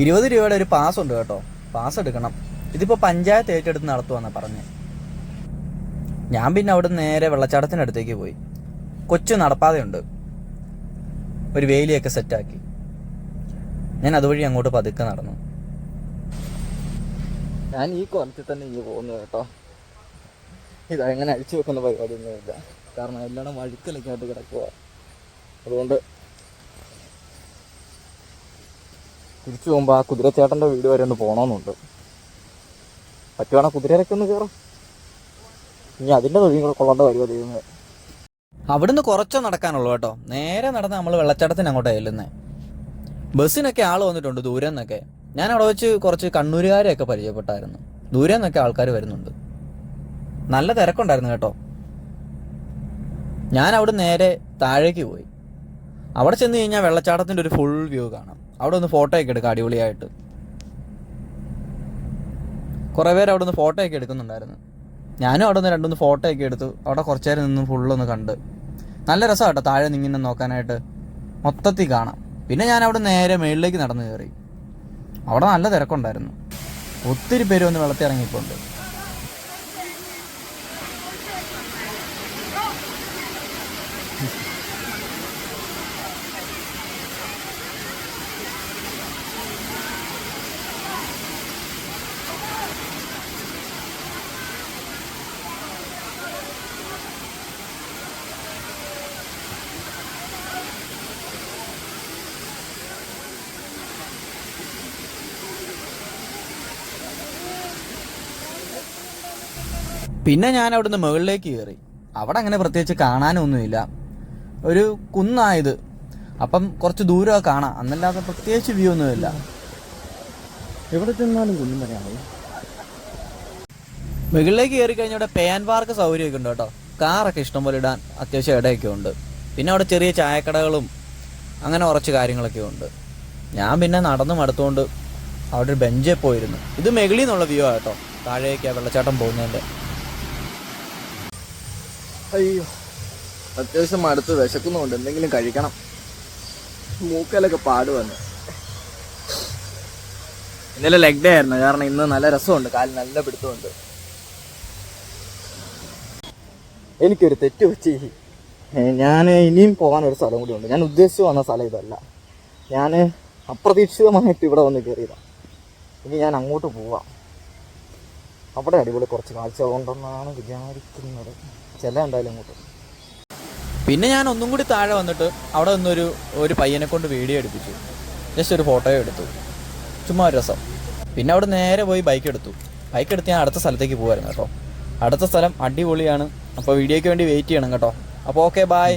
ഇരുപത് രൂപയുടെ ഒരു പാസ് ഉണ്ട് കേട്ടോ. പാസ് എടുക്കണം. ഇതിപ്പോ പഞ്ചായത്ത് ഏറ്റെടുത്ത് നടത്തുവാന്നാ പറഞ്ഞേ. ഞാൻ പിന്നെ അവിടെ നേരെ വെള്ളച്ചാട്ടത്തിനടുത്തേക്ക് പോയി. കൊച്ചു നടപ്പാതയുണ്ട്. ഒരു വേലിയൊക്കെ സെറ്റാക്കി ഞാൻ അതുവഴി അങ്ങോട്ട് പതുക്കെ നടന്നു. ഞാൻ ഈ കൊലത്തിൽ തന്നെ ഇനി പോകുന്നു കേട്ടോ. ഇത് അങ്ങനെ അഴിച്ചു വെക്കുന്ന പരിപാടിയൊന്നുമില്ല. കാരണം എല്ലാം വഴുക്കലൊക്കെ ആയിട്ട് കിടക്കുക അതുകൊണ്ട് തിരിച്ചു പോകുമ്പോൾ ആ കുതിരച്ചേട്ടന്റെ വീട് വരെ ഒന്ന് പോകണമെന്നുണ്ട് പറ്റുവാണെങ്കിൽ കുതിരയിലൊക്കെ ഒന്ന് കയറും ഇനി അതിന്റെ തൊഴിൽ കൂടെ കൊള്ളേണ്ട വരുമോ ദൈവമേ. അവിടുന്ന് കുറച്ചോ നടക്കാനുള്ളൂ കേട്ടോ. നേരെ നടന്ന് നമ്മൾ വെള്ളച്ചാട്ടത്തിന് അങ്ങോട്ടാണ് ചെല്ലുന്നത് ബസ്സിനൊക്കെ ആൾ വന്നിട്ടുണ്ട് ദൂരെ നിന്നൊക്കെ. ഞാൻ അവിടെ വെച്ച് കുറച്ച് കണ്ണൂരുകാരെയൊക്കെ പരിചയപ്പെട്ടായിരുന്നു. ദൂരെ നിന്നൊക്കെ ആൾക്കാർ വരുന്നുണ്ട്. നല്ല തിരക്കുണ്ടായിരുന്നു കേട്ടോ. ഞാൻ അവിടെ നേരെ താഴേക്ക് പോയി. അവിടെ ചെന്ന് കഴിഞ്ഞാൽ വെള്ളച്ചാട്ടത്തിന്റെ ഒരു ഫുൾ വ്യൂ കാണാം. അവിടെ ഒന്ന് ഫോട്ടോ ഒക്കെ എടുക്കാം അടിപൊളിയായിട്ട്. കുറേ പേര് അവിടെ ഒന്ന് ഫോട്ടോ ഒക്കെ എടുക്കുന്നുണ്ടായിരുന്നു. ഞാനും അവിടെ നിന്ന് രണ്ടുമൂന്ന് ഫോട്ടോ ഒക്കെ എടുത്തു. അവിടെ കുറച്ച് നേരം നിന്ന് ഫുള്ളൊന്ന് കണ്ട്. നല്ല രസമാണ് കേട്ടോ താഴെ നിങ്ങനെ നോക്കാനായിട്ട്. മൊത്തത്തിൽ കാണാം. പിന്നെ ഞാൻ അവിടെ നേരെ മേളിലേക്ക് നടന്നു കയറി. അവിടെ നല്ല തിരക്കുണ്ടായിരുന്നു. ഒത്തിരി പേര് ഒന്ന് വെള്ളത്തിൽ ഇറങ്ങിയിട്ടുണ്ട് പിന്നെ ഞാൻ അവിടുന്ന് മുകളിലേക്ക് കയറി. അവിടെ അങ്ങനെ പ്രത്യേകിച്ച് കാണാനൊന്നുമില്ല. ഒരു കുന്നായത്. അപ്പം കുറച്ച് ദൂരം കാണാം. അന്നല്ലാതെ പ്രത്യേകിച്ച് വ്യൂ ഒന്നുമില്ല. എവിടെ ചെന്നാലും കുന്നും പറയാമോ മുകളിലേക്ക് കയറി കഴിഞ്ഞാൽ ഇവിടെ പേൻ പാർക്ക് സൗകര്യമൊക്കെ ഉണ്ട് കേട്ടോ. കാറൊക്കെ ഇഷ്ടംപോലെ ഇടാൻ അത്യാവശ്യം ഇടയൊക്കെ ഉണ്ട്. പിന്നെ അവിടെ ചെറിയ ചായക്കടകളും അങ്ങനെ കുറച്ച് കാര്യങ്ങളൊക്കെ ഉണ്ട്. ഞാൻ പിന്നെ നടന്നു മടുത്തുകൊണ്ട് അവിടെ ഒരു ബെഞ്ചിൽ പോയിരുന്നു. ഇത് മെഗളിന്നുള്ള നിന്നുള്ള വ്യൂ ആട്ടോ താഴേക്ക് വെള്ളച്ചാട്ടം പോകുന്നതിന്റെ. അയ്യോ. അത്യാവശ്യം അടുത്ത് വിശക്കുന്നുണ്ട് എന്തെങ്കിലും കഴിക്കണം. മൂക്കലൊക്കെ പാട് വന്നു. ഇന്നലെ ലെഗ് ഡേ ആയിരുന്നു. കാരണം ഇന്ന് നല്ല രസമുണ്ട്. കാൽ നല്ല പിടുത്തമുണ്ട്. എനിക്കൊരു തെറ്റ് പറ്റി. ഞാൻ ഇനിയും പോകാൻ ഒരു സ്ഥലം കൂടി ഉണ്ട്. ഞാൻ ഉദ്ദേശിച്ചു വന്ന സ്ഥലം ഇതല്ല. ഞാൻ അപ്രതീക്ഷിതമായിട്ട് ഇവിടെ വന്ന് കയറിയതാണ് ഇനി ഞാൻ അങ്ങോട്ട് പോവാം. അവിടെ അടിപൊളി കുറച്ച് കാഴ്ചകളുണ്ടെന്നാണ് വിചാരിക്കുന്നത്. ചില എന്തായാലും അങ്ങോട്ട്. പിന്നെ ഞാൻ ഒന്നും കൂടി താഴെ വന്നിട്ട് അവിടെ നിന്നൊരു ഒരു പയ്യനെ കൊണ്ട് വീഡിയോ എടുപ്പിച്ചു. ജസ്റ്റ് ഒരു ഫോട്ടോ എടുത്തു. ചുമ്മാ ഒരു രസം. പിന്നെ അവിടെ നേരെ പോയി ബൈക്ക് എടുത്തു. ബൈക്ക് എടുത്ത് ഞാൻ അടുത്ത സ്ഥലത്തേക്ക് പോകുമായിരുന്നു കേട്ടോ. അടുത്ത സ്ഥലം അടിപൊളിയാണ്. അപ്പോൾ വീഡിയോയ്ക്ക് വേണ്ടി വെയിറ്റ് ചെയ്യണം കേട്ടോ. അപ്പോൾ ഓക്കെ ബായ്